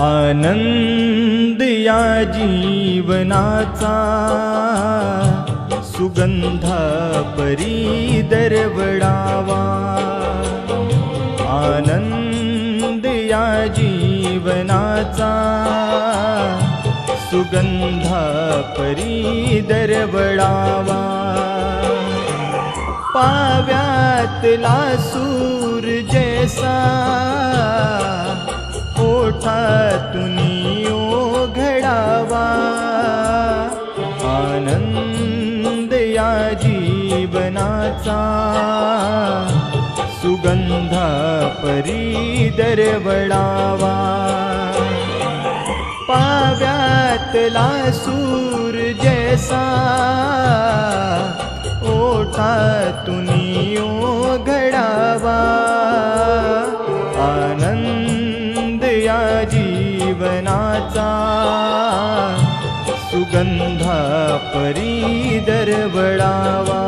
आनंद या जीवनाचा सुगंधा परी दरवडावा आनंद या जीवनाचा सुगंधा परी दरवडावा पाव्यातला सू तुनियो घडावा. आनंद या जीवनाचा. सुगंधा परी दरवडावा पाव्यातला सूर जैसा. जीवनाचा सुगंधा परी दरवडावा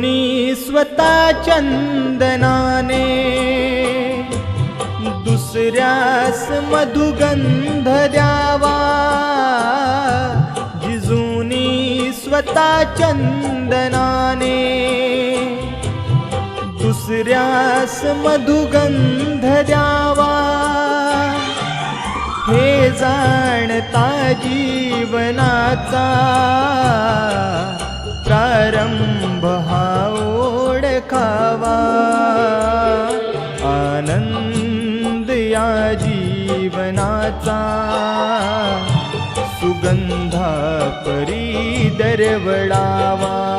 जिजुनी स्वतः चंदनाने दुसऱ्यास मधुगंध द्यावा। जिजूनी स्वतः चंदनाने दुसऱ्यास मधुगंध द्यावा। हे जाणता जीवनाचा आनन्दया जीवनाचा सुगन्धा परी दरवडावा